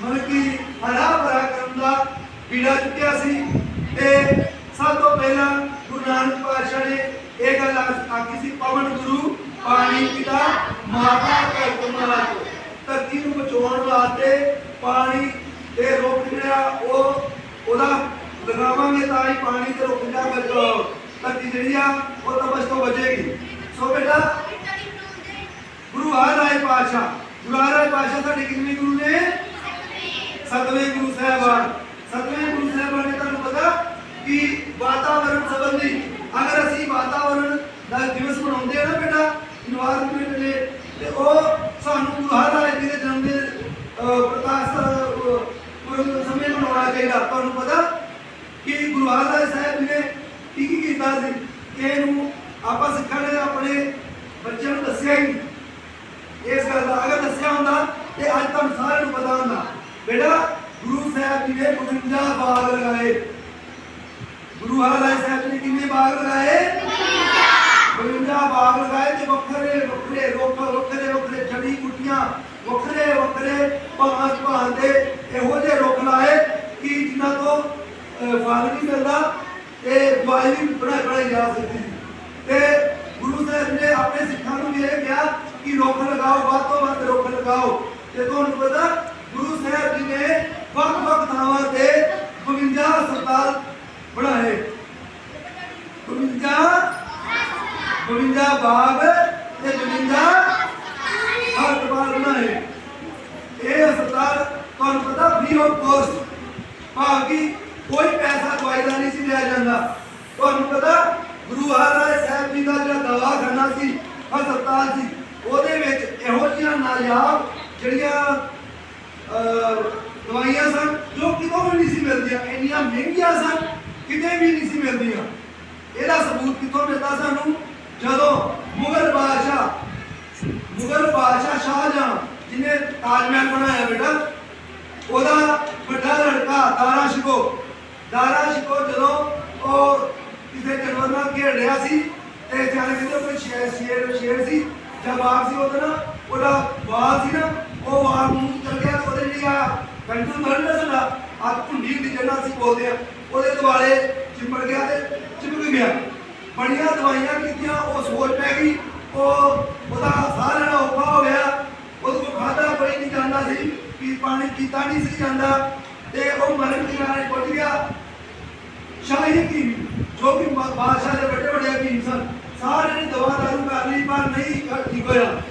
ਮਤਲਬ ਕਿ ਹਰਾ ਭਰਾ ਕਰਨ ਦਾ ਬੀੜਾ ਚੁੱਕਿਆ ਸੀ ਤੇ ਸਭ ਤੋਂ ਪਹਿਲਾਂ ਗੁਰੂ ਨਾਨਕ ਪਾਤਸ਼ਾਹ ਨੇ ਇਹ ਗੱਲ ਆਖੀ ਸੀ ਪਵਨ ਗੁਰੂ ਪਾਣੀ ਪਿਤਾ, ਮਾਤਾ ਧਰਤ ਮਾਤਾ ਧਰਤੀ ਨੂੰ ਬਚਾਉਣ ਵਾਸਤੇ ਪਾਣੀ ਤੇ ਰੁੱਖ ਜਿਹੜਾ, ਉਹ ਉਹਦਾ ਲਗਾਵਾਂਗੇ ਤਾਂ ਹੀ ਪਾਣੀ ਤੇ ਰੁੱਖ ਜਿਹੜਾ ਬਚੋ ਧਰਤੀ ਜਿਹੜੀ ਆ, ਉਹ ਤਪਸ਼ ਤੋਂ ਬਚੇਗੀ। ਸੋ ਬੇਟਾ, ਗੁਰੂ ਹਰਿ ਪਾਤਸ਼ਾਹ, ਗੁਰੂ ਹਰਿ ਪਾਤਸ਼ਾਹ ਸਾਡੇ ਕਿੰਨੇ ਗੁਰੂ ਨੇ? ਸਤਵੇਂ ਗੁਰੂ ਸਾਹਿਬਾਨ ਸਤਵੇਂ ਗੁਰੂ ਸਾਹਿਬਾਨ ਨੇ ਤੁਹਾਨੂੰ ਪਤਾ ਕਿ ਵਾਤਾਵਰਣ ਸੰਬੰਧੀ ਅਗਰ ਅਸੀਂ ਵਾਤਾਵਰਣ ਦਾ ਦਿਵਸ ਮਨਾਉਂਦੇ ਆ ਨਾ ਬੇਟਾ ਇਨਵਾਇਰਨਮੈਂਟ ਦੇ ਤੇ ਉਹ ਸਾਨੂੰ ਗੁਰੂ ਹਰਿ ਜੀ ਦੇ ਜਨਮ ਦੇ ਪ੍ਰਕਾਸ਼ ਪੁਰਬ ਸਮੇਂ ਮਨਾਉਣਾ ਚਾਹੀਦਾ। ਤੁਹਾਨੂੰ ਪਤਾ ਕਿ ਗੁਰੂ ਹਰਿ ਸਾਹਿਬ ਜੀ ਨੇ ਕੀ ਕੀ ਕੀਤਾ ਸੀ? ਇਹਨੂੰ ਆਪਾਂ ਸਿੱਖਾਂ ਆਪਣੇ ਬੱਚਿਆਂ ਨੂੰ ਦੱਸਿਆ ਹੀ ਨਹੀਂ ਇਸ ਗੱਲ ਦਾ ਅਗਰ ਦੱਸਿਆ ਹੁੰਦਾ ਤੇ ਅੱਜ ਤੁਹਾਨੂੰ ਸਾਰਿਆਂ ਨੂੰ ਪਤਾ ਹੁੰਦਾ ਬੇਟਾ ਗੁਰੂ ਸਾਹਿਬ ਜੀ ਨੇ 52 ਬਾਗ ਲਗਾਏ। ਗੁਰੂ ਹਰਿਰਾਏ ਸਾਹਿਬ ਜੀ ਕਿੰਨੇ ਬਾਗ ਲਗਾਏ? 52 ਬਾਗ ਲਗਾਏ ਤੇ ਵੱਖਰੇ ਵੱਖਰੇ ਰੁੱਖ, ਵੱਖਰੇ ਵੱਖਰੇ ਜੜੀ ਬੂਟੀਆਂ, ਵੱਖਰੇ ਵੱਖਰੇ ਭਾਂਤ ਭਾਂਤ ਦੇ ਇਹੋ ਜਿਹੇ ਰੁੱਖ ਲਾਏ ਕਿ ਜਿਨ੍ਹਾਂ ਤੋਂ ਫਲ ਨਹੀਂ ਮਿਲਦਾ ਤੇ ਦਵਾਈ ਵੀ ਬਣਾਈ ਬਣਾਈ ਜਾ ਸਕਦੀ ਤੇ ਗੁਰੂ ਸਾਹਿਬ ਨੇ ਆਪਣੇ ਸਿੱਖਾਂ ਨੂੰ ਵੀ ਇਹ ਕਿਹਾ ਕਿ ਰੁੱਖ ਲਗਾਓ, ਵੱਧ ਤੋਂ ਵੱਧ ਰੁੱਖ ਲਗਾਓ। ਤੇ ਤੁਹਾਨੂੰ ਪਤਾ ਜੀ ਨੇ ਵੱਖ ਵੱਖ ਥਾਵਾਂ ਤੇ 52 ਹਸਪਤਾਲ ਬਣਾਏ। 52 52 ਬਾਗ ਤੇ 52 ਹਸਪਤਾਲ ਬਣਾਏ। ਇਹ ਹਸਪਤਾਲ ਤੁਹਾਨੂੰ ਪਤਾ ਫ੍ਰੀ ਆਫ ਕੋਸਟ ਭਾਵ ਕਿ ਕੋਈ ਪੈਸਾ ਦਵਾਈ ਦਾ ਨਹੀਂ ਸੀ ਲਿਆ ਜਾਂਦਾ। ਤੁਹਾਨੂੰ ਪਤਾ ਗੁਰੂ ਹਰਿਰਾਏ ਸਾਹਿਬ ਜੀ ਦਾ ਜਿਹੜਾ ਦਵਾਖਾਨਾ ਸੀ, ਹਸਪਤਾਲ ਸੀ, ਉਹਦੇ ਵਿੱਚ ਇਹੋ ਜਿਹੀਆਂ ਨਾਯਾਬ ਜਿਹੜੀਆਂ ਦਵਾਈਆਂ ਸਨ, ਜੋ ਕਿਤੋਂ ਵੀ ਨਹੀਂ ਸੀ ਮਿਲਦੀਆਂ, ਇੰਨੀਆਂ ਮਹਿੰਗੀਆਂ ਸਨ, ਕਿਤੇ ਵੀ ਨਹੀਂ ਸੀ ਮਿਲਦੀਆਂ। ਇਹਦਾ ਸਬੂਤ ਕਿੱਥੋਂ ਮਿਲਦਾ ਸਾਨੂੰ? ਜਦੋਂ ਮੁਗਲ ਬਾਦਸ਼ਾਹ ਮੁਗਲ ਬਾਦਸ਼ਾਹ ਸ਼ਾਹਜਹਾਂ, ਜਿਹਨੇ ਤਾਜ ਮਹਿਲ ਬਣਾਇਆ ਬੇਟਾ, ਉਹਦਾ ਵੱਡਾ ਲੜਕਾ ਦਾਰਾ ਸ਼ਿਕੋ ਦਾਰਾ ਸ਼ਿਕੋ ਜਦੋਂ ਉਹ ਕਿਸੇ ਜਾਨਵਰ ਨਾਲ ਖੇਡ ਰਿਹਾ ਸੀ, ਤੇ ਜਾਣੇ ਕਿਤੇ ਕੋਈ ਸ਼ੇਰ ਸ਼ੇਰ ਸ਼ੇਰ ਸੀ, ਜਾਂ ਸੀ ਉਹਦਾ ਨਾ ਉਹਦਾ ਵਾਲ ਸੀ ਨਾ, ਉਹ ਵਾਲ ਨੂੰ ਚਲ ਗਿਆ ਤੇ ਉਹਦੇ ਜਿਹੜੀ ਆ ਕੰਟੂ ਧੜ ਸਾਡਾ ਆ ਕੁੰਡੀ ਦੀ ਜਿਹੜਾ ਅਸੀਂ ਬੋਲਦੇ ਆ ਉਹਦੇ ਦੁਆਲੇ ਚਿੰਬੜ ਗਿਆ ਤੇ ਚਿਪਕ ਗਿਆ। ਬੜੀਆਂ ਦਵਾਈਆਂ ਕੀਤੀਆਂ, ਉਹ ਸੋਚ ਪੈ ਗਈ। ਉਹ, ਉਹਦਾ ਸਾਹ ਲੈਣਾ ਔਖਾ ਹੋ ਗਿਆ। ਉਹਦੇ ਕੋਲ ਖਾਦਾ ਕੋਈ ਨਹੀਂ ਜਾਂਦਾ ਸੀ। ਪੀ ਪਾਣੀ ਕੀਤਾ ਨਹੀਂ ਸੀ ਜਾਂਦਾ। ਤੇ ਉਹ ਮਰਨ ਕਿਨਾਰੇ ਪਹੁੰਚ ਗਿਆ। ਸ਼ਾਹੀ ਕੀ? ਜੋ ਕਿ ਬਾਦਸ਼ਾਹ ਦੇ ਵੱਡੇ ਵੱਡੇ ਹਕੀਮ ਸਨ। ਸਾਰੇ ਨੇ ਦਵਾ ਦਾਰੂ ਕਰ ਲਈ, ਪਰ ਨਹੀਂ ਠੀਕ ਹੋਇਆ।